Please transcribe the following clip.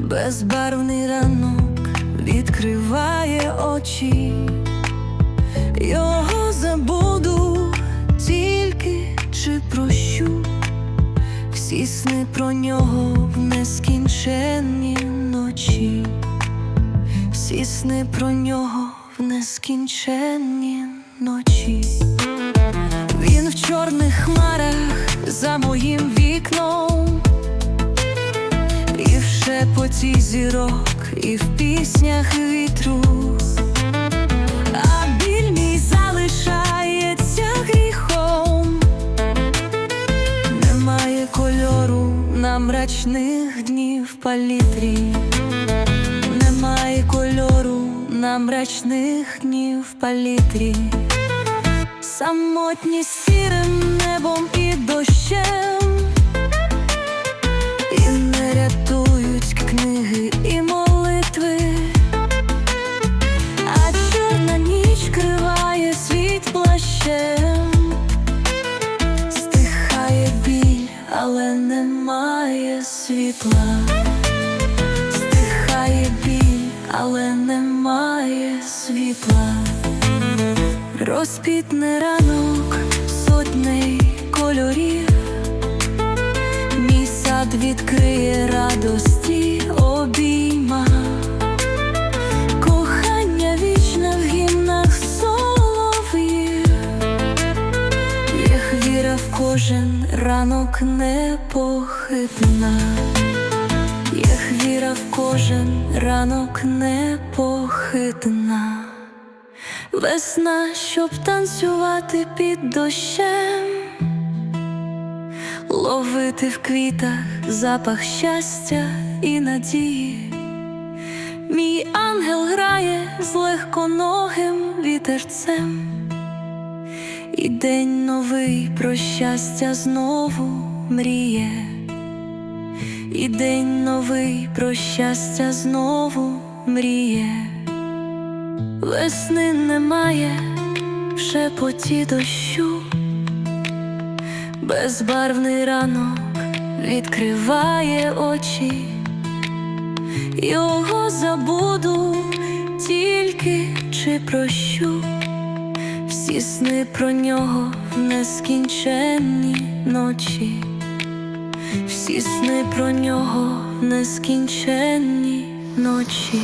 безбарвний ранок відкриває очі, його забуду, тільки чи прощу, всі сни про нього в нескінченні ночі, всі сни про нього в нескінченні ночі. Зірок, і в піснях вітру. А біль залишається гріхом, немає кольору на мрачних днів палітрі, немає кольору на мрачних днів палітрі. Самотні сірим небом і дощем, світ стихає біль, але немає світла, стихає біль, але немає світла. Розпітне ранок сотней кожен ранок непохитна, їх віра в кожен ранок непохитна. Весна, щоб танцювати під дощем, ловити в квітах запах щастя і надії. Мій ангел грає з легконогим вітерцем, і день новий про щастя знову мріє, і день новий про щастя знову мріє. Весни немає в шепоті дощу, безбарвний ранок відкриває очі, його забуду, тільки чи прощу, всі сни про нього в нескінченні ночі, всі сни про нього в нескінченні ночі.